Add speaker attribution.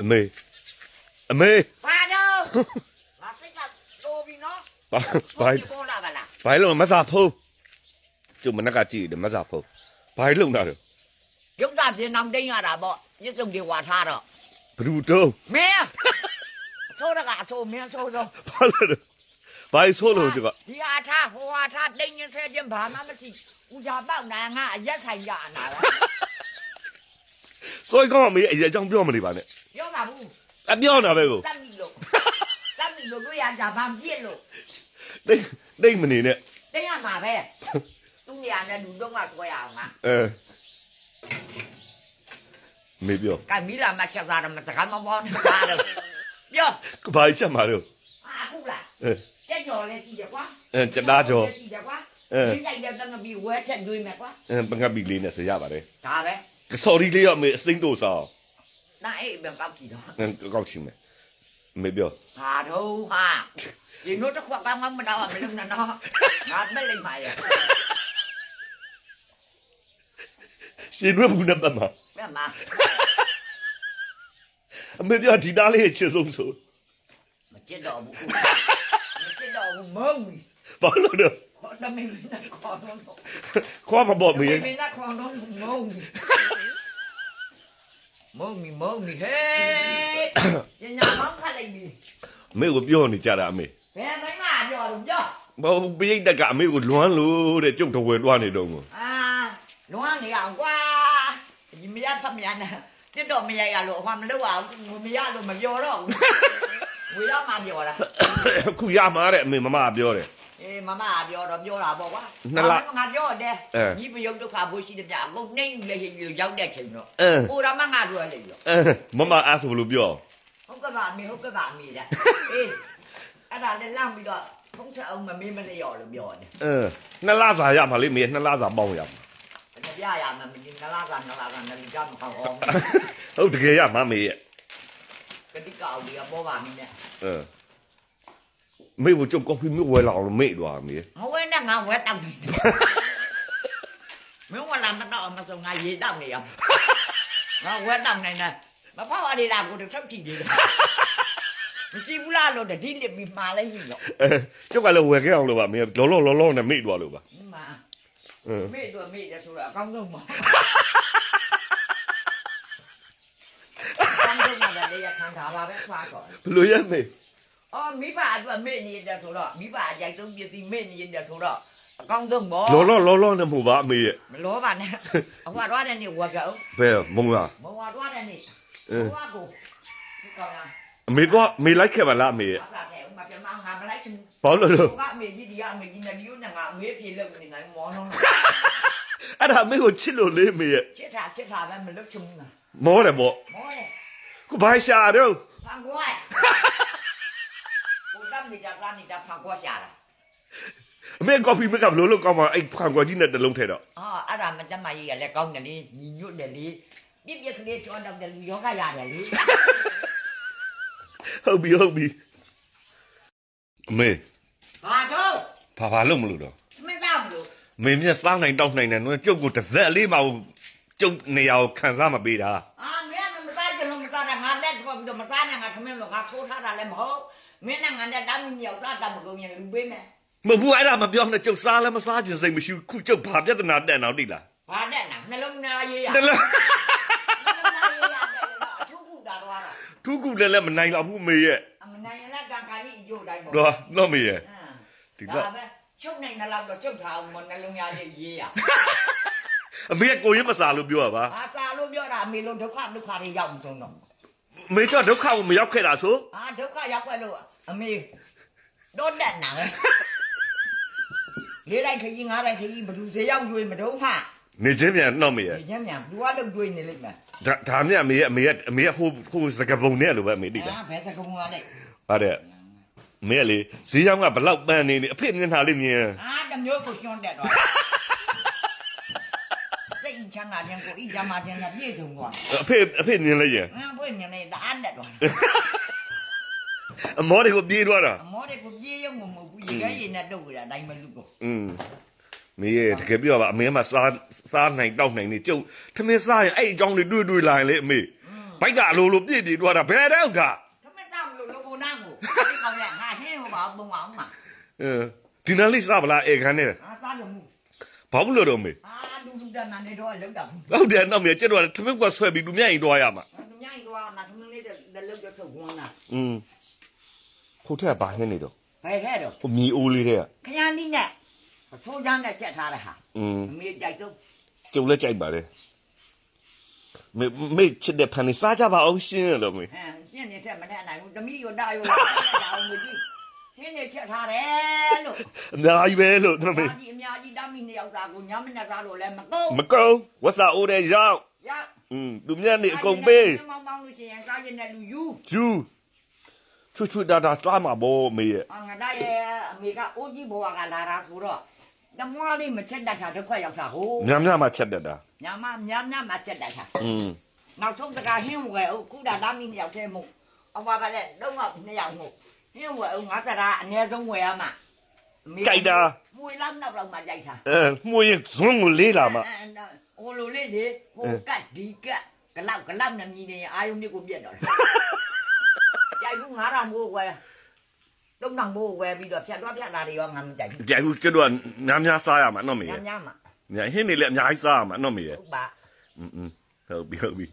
Speaker 1: အမေအမေ
Speaker 2: ဘာတော့ငါစိတ်ကတိုးပြီနော်
Speaker 1: ဘာဘာ
Speaker 2: ဒီပေါ်လာပါလား
Speaker 1: ဘာလို့မစားဖုံးကျုပ်မနက်ကကြည့်တယ်မစားဖုံးဘာလို့လုံတာတော့
Speaker 2: ရုပ်သားပြင်းအောင်တင်းရတာပေါ့ပြစ်စုံတွေဝါထားတော့
Speaker 1: ဘလူတုံး
Speaker 2: မင်းအဆိုးတကအဆိုးမင်းဆိုးဆိုး
Speaker 1: ဘာလို့လဲဘာဆိုးလို့ကျုပ်က
Speaker 2: ဒီအားထားဟိုအားထားတင်းရင်ဆဲခြင်းဘာမှမရှိဦးကြပေါက်နိုင်ငါအရက်ဆိုင်ရနာလား
Speaker 1: စိုးကောင်းအမေအရေးအကြောင်းပြောမနေပါနဲ့
Speaker 2: ပြောပါဘူး
Speaker 1: အပြောတာပဲကို
Speaker 2: တတ်ပြီလို့တတ်ပြီလို့တို့ရကြဘာပြစ်လို့
Speaker 1: တိတ်တိတ်မနေနဲ့
Speaker 2: တင်းရမှာပဲသူညာနဲ့လူတော့ကဆွဲရအောင်ငါ
Speaker 1: အဲမေပြော
Speaker 2: ကမီလာမချက်သားတော့မစကားမပေါ်နေတာတော့ပြော
Speaker 1: ဘာချက်မှာတော့
Speaker 2: အခုလား
Speaker 1: အဲ
Speaker 2: တက်ကြော်လေးရှိတယ်ကွာ
Speaker 1: အဲကျက်သားကျော်
Speaker 2: ရှိတယ်ကွာ
Speaker 1: အဲ
Speaker 2: ဒီလိုက်တဲ့တငပီဝဲချက်ကျွေးမယ်ကွာ
Speaker 1: အဲပငတ်ပီလေးနဲ့ဆိုရပါတယ်
Speaker 2: ဒါပဲ
Speaker 1: ဆော်ဒီလေးရောအမေအစိမ့်တို့စားအောင်
Speaker 2: နားအိမ်ပြန်ကောက်ကြည့်တော့
Speaker 1: အဲကောက်ချင်မယ်မေပြော
Speaker 2: ဟာတော့ဟာဒီနို့တစ်ခွက်ကောင်းကောင်းမတော့မလို့နော်ငါမက်လိုက်ပါရဲ့
Speaker 1: ရှင်ရွက်ဘူးနဲ့ပတ်မှာ
Speaker 2: မြတ်မ
Speaker 1: အမေပြောဒီသားလေးရဲ့ချစ်ဆုံးဆို
Speaker 2: မချစ်တော့ဘူးမချစ်တော့ဘူးမုံဘူး
Speaker 1: ဘာလို့လဲ
Speaker 2: ခေါ်တမင်းနဲ့ခေါ်တော့
Speaker 1: ခွာမပေါ်မေ
Speaker 2: မင်းနဲ့ခေါ်တော့မုံဘူး မုံမီမုံမီဟေးညညာမောင်းခတ်လိုက်ပြီ
Speaker 1: မေကိုပြောနေကြတာအမေ
Speaker 2: ဘယ်မိုင်းမပြောတော့ပြော
Speaker 1: ဘာပိတ်တက်ကအမေကိုလွမ်းလို့တဲ့ကျုပ်တော်ဝဲတွားနေတော့ကို
Speaker 2: အာလွမ်းနေအောင်ကွာဒီမရဖတ်မရနဲ့တစ်တော့မရရလို့ဟောမလို့အောင်မရလို့မပြောတော့ဘူးဝေတော့မှပြောတာ
Speaker 1: အခုရမှာတဲ့အမေမမပြောတယ်
Speaker 2: အေးမမပြောတော့ပြောတာပေါ့ကွာ
Speaker 1: နှစ်လ
Speaker 2: ငါပြောတယ်
Speaker 1: အဲ
Speaker 2: ညီပယုတ်ဒုက္ခဘိုးရှိတဲ့ပြအကုန်နှိမ့်လေရောက်တဲ့ချိန်တော့
Speaker 1: အဲ
Speaker 2: ဟိုတော့မငါတို့လေရော
Speaker 1: အဲမမအားဆိုလို့ပြော
Speaker 2: ဟုတ်ကဲ့ပါအမေဟုတ်ကဲ့ပါအမေတဲ့အေးအဲ့ဒါလည်းလမ်းပြီးတော့ဖုန်းချက်အောင်မမေးမနေရောလို့ပြောတယ်
Speaker 1: အဲနှစ်လစာရမှာလေမေနှစ်လစာပေါင်းရမှာ
Speaker 2: တပြရမှာမင်းနလာကနလာကနလီကမကောင်းအောင်
Speaker 1: ဟုတ်တကယ်ရမှာမေရဲ့
Speaker 2: ကတိကောက်ဒီအပေါ်ပါမင်းနဲ့
Speaker 1: အဲ မေကိုကျုပ်ကော်ဖီမျိုးဝဲလာအောင်လို့မေ့သွားမေ
Speaker 2: ငဝဲနဲ့ငါဝဲတောက်နေမင်းဝလာမတော့မစုံငါရေတောက်နေရငါဝဲတောက်နေတယ်မဖောက်ရည်လားကိုတော့ဆက်ကြည့်နေတယ်မရှိဘူးလားလို့တတိလစ်ပြီးမှားလိုက်ပြီတော့
Speaker 1: အဲကျုပ်ကလည်းဝဲခဲ့အောင်လို့ပါမေလောလောလောလောနဲ့မေ့သွားလို့ပါ
Speaker 2: ဒီမှာ
Speaker 1: အဲ
Speaker 2: မေ့တော့မေ့တယ်ဆိုတော့အကောင်းဆုံးပါအကောင်းဆုံးပါလေရခံတာပါပဲဖားတော့
Speaker 1: ဘလို့ရမေ
Speaker 2: အော်မိဘအတွက်မေ့နေတယ်ဆိုတော့မိဘအကြိုက်ဆုံးပစ္စည်းမေ့နေတယ်ဆိုတော့အကောင်းဆုံးပေါ့
Speaker 1: လောလောလောလောနဲ့မဟုတ်ပါအမေရဲ့
Speaker 2: မလောပါနဲ့အဟွာတော့တဲ့နေ့ဝက်ကော
Speaker 1: ဘယ်မုံလား
Speaker 2: မဟွာတော့တဲ့နေ့
Speaker 1: အဲ
Speaker 2: ဟွာကိုဒီကောင်လား
Speaker 1: အမေတော့မေလိုက်ခဲ့ပါလားအမေရဲ့
Speaker 2: အဖလာတဲ့ဥမာပြန်မငါမလိုက်ချင်
Speaker 1: ဘာလို့လဲ
Speaker 2: ဘူးကအမေကြီးဒီကအမေကြီးနဲ့ဒီဦးနဲ့ငါအမေပြေလောက်နေနိုင်မောလုံး
Speaker 1: အဲ့ဒါအမေကိုချစ်လို့လေမေရဲ့
Speaker 2: ချစ်တာချစ်တာပဲမလုပ်ချင်ဘူးငါ
Speaker 1: မောတယ်ပေါ့
Speaker 2: မောတယ်
Speaker 1: ခုဘာရှာတော့
Speaker 2: ဖ န်ကွာကိုတမ်းနေတာကနေတာဖန်ကွာရှာတာ
Speaker 1: အမေကော်ဖီမကဘလို့လို့ကောင်းမှာအဲ့ခံကွာကြီးနဲ့တလုံးထဲတော့
Speaker 2: အာအဲ့ဒါမတမကြီးကလည်းကောင်းတယ်လေညီညွတ်တယ်လေပြစ်ပြက်ကလေးကျွမ်းတော့တယ်လူယောဂရတယ်လေ
Speaker 1: ဟုတ်ပြီဟုတ်ပြီအမေ
Speaker 2: ဘာတော့
Speaker 1: ဘာဘာလို့မလို့တော့
Speaker 2: မစားဘူးလို့
Speaker 1: မေမျက်စားနိုင်တောက်နိုင်တယ်နော်ကျုပ်ကိုတစ်စက်လေးမှကျုပ်နေရာကိုခံစားမပေးတာ
Speaker 2: အာမင်းကမစားကြလို့မစားတာငါလက်ထွက်ပြီးတော့မစားနဲ့ငါသမင်းလို့ငါဆိုးထားတာလည်းမဟုတ် မင်းနဲ့ငါနဲ့တားမင်းရောက်စားတာမကုန်ရင်လူပေးမယ်
Speaker 1: မဟုတ်ဘူးအဲ့ဒါမပြောနဲ့ကျုပ်စားလည်းမစားခြင်းစိတ်မရှိဘူးခုကျုပ်ဘာပြဿနာတက်အောင်တိလား
Speaker 2: ဘာနဲ့နာနှလုံးသားရေးရ
Speaker 1: တလား
Speaker 2: နှလုံးသားရေးရတယ်တော့အထုခုတာတော့တာ
Speaker 1: ထူးခုလည်းလည်းမနိုင်တော့ဘူးမေရဲ့
Speaker 2: အမနိုင်လည်းကံကံကြီးအကျိုးတိုင်းပေါ့
Speaker 1: တော့တော့မေရဲ့ဒီ
Speaker 2: ဒီ
Speaker 1: တော့
Speaker 2: တော့ပဲချုပ်နိုင်တဲ့လောက်တော့ချုပ်ထားအောင်မနှလုံးသားရေးရေးရ
Speaker 1: အမေကကိုရင်မစားလို့ပြောတာပါ
Speaker 2: အာစာလို့ပြောတာအမေလို့ဒုက္ခဒုက္ခတွေရောက်ဆုံးတော့
Speaker 1: မေကဒုက္ခကိုမရောက်ခဲ့တာဆို
Speaker 2: အာဒုက္ခရောက်ွက်လို့ အမေတော့တက်နာလေလေးလိုက်ခကြီးငါးလိုက်ခကြီးဘယ်သူစေရောက်ကျွေးမတုံးဖ
Speaker 1: နေချင်းပြန်တော့မေရဲ့
Speaker 2: ဒီချမ်းမြန်သူကလုံကျွေးနေလိမ့်မယ်
Speaker 1: ဒါဒါမြအမေရဲ့အမေရဲ့အမေရဲ့ဟိုဟိုစကပုံနဲ့လို့ပဲအမေတိလား
Speaker 2: အာဘယ်စကုံကလဲ
Speaker 1: ဟုတ်တယ်မေကလေဈေးရောင်းကဘလောက်ပန်းနေနေအဖေမျက်နှာလေးမြင်
Speaker 2: အာတမျိုးကိုရှွန်းတက်တော့စိတ်ချမ်းသာခြင်းကိုဣကြမှာခြင်းနဲ့ပြည့်စုံသွား
Speaker 1: အဖေအဖေမြင်လိုက်ရင်
Speaker 2: ငါဘွေမြင်နေတာအားနဲ့တော့
Speaker 1: အမောတွေကိုပြေးသွားတာ
Speaker 2: အမောတွေကိုပြေးရုံမဟုတ်ဘူးရေခဲရေနဲ့တုတ်ကြတာအတိုင်းမလူကုန်
Speaker 1: อืมမင်းရဲ့တကယ်ပြောပါအမေကစားစားနိုင်တောက်နိုင်နေကြုတ်ထမင်းစားရင်အဲ့အကြောင်းတွေတွေ့တွေ့လာရင်လေအမေဘိုက်ကအလိုလိုပြည့်ပြေးသွားတာဘယ်တော့က
Speaker 2: ထမင်းစားမလို့လောကောနာကိုဒီကောင်ကဟာဟင်းဟိုပါပုံ
Speaker 1: အောင်မှာအဲဒီနားလေးစားပါလားအေခန်းနဲ့
Speaker 2: အာစားလို့မူ
Speaker 1: ဘာမလို့တော့မေ
Speaker 2: အာလူလူတန်းနဲ့တော့လောက်တာ
Speaker 1: ဟုတ်တယ်နောက်မြေကျတော့ထမင်းကွက်ဆွဲပြီးလူမြိုင်ရင်တော့ရမှာ
Speaker 2: လူမြိုင်ရင်တော့ငါထမင်းလေးတက်လောက်ရဆုံးဝန်းတာ
Speaker 1: อืม ခုထက်ကဘာဟင်းနေတော့
Speaker 2: ဘယ်ထဲတော့
Speaker 1: ဟိုမီအိုးလေးတဲ့က
Speaker 2: ခရမ်းနီးနဲ့အဆိုးချမ်းနဲ့ချက်ထားတဲ့ဟာ
Speaker 1: อืม
Speaker 2: အမေကြို
Speaker 1: က်ဆုံးကျုပ်လည်းကြိုက်ပါတယ်မေမေချစ်တဲ့ဖန်နေစားကြပါအောင်ရှင်လို့မေဟမ်ရှင်းနေတဲ့မ
Speaker 2: နဲ့အနိုင်ဘူးတမိရောတာရောတာအောင်မကြည့်ရှင်းနေချက်ထားတယ်လို့
Speaker 1: အများကြီးပဲလို့နော်မေ
Speaker 2: ဒါကြီးအများကြီးတမိနှစ်ယောက်သားကိုညမနဲ့သားလို့လည်းမကုန်
Speaker 1: မကုန်ဝတ်စာအိုးတဲ့ရောက်
Speaker 2: ရ
Speaker 1: อืมသူမျက်နေအကုန်ပေး
Speaker 2: မောင်မောင်လို့ရှိရင်စားရတဲ့လူယူ
Speaker 1: ဂျူး ချွတ်ချွတ်တာတာစားမှာဘောမေရဲ့
Speaker 2: အငါဒါရဲ့အမေကအိုးကြီးဘဝကလာတာဆိုတော့တမွားလေးမချက်တတ်တာတစ်ခွက်ရောက်တာဟို
Speaker 1: ညံ့ညံ့မှချက်တတ်တာ
Speaker 2: ညမညညမချက်တတ်တာ
Speaker 1: อืม
Speaker 2: နောက်ဆုံးတကဟင်းဝယ်အခုဒါတမ်းမီနေရောက်တဲ့မို့အဘကလည်းတော့ကနှစ်ယောက်မို့ဟင်းဝယ်ငါစကားအနည်းဆုံးဝယ်ရမှာမွေလောက်နောက်တော့မှကြိုက်တာ
Speaker 1: အဲမှုရင်ဇွန်းကိုလေးလာမှာ
Speaker 2: ဟိုလိုလေးလေဟိုကတ်ဒီကတ်ဂလောက်ကလောက်နဲ့မြည်နေအာယုန်လေးကိုပြက်တော့တယ် ကြိုက်ဘူးငါးတော်မိုးဝယ်တုံးတော်မိုးဝယ်ပြီးတော့ဖြတ်သွားဖြတ်လာတွေရောငါမကြိုက်ဘူး
Speaker 1: ကြိုက်ဘူးကျတော့နားများစားရမှာနော်မေ
Speaker 2: ည
Speaker 1: ရဲ့
Speaker 2: ညမှာ
Speaker 1: ညာဟင်းနေလည်းအများကြီးစားရမှာနော်မေရဲ့
Speaker 2: ဟုတ်ပါ
Speaker 1: อืมอืมဟုတ်ပြီဟုတ်ပြီ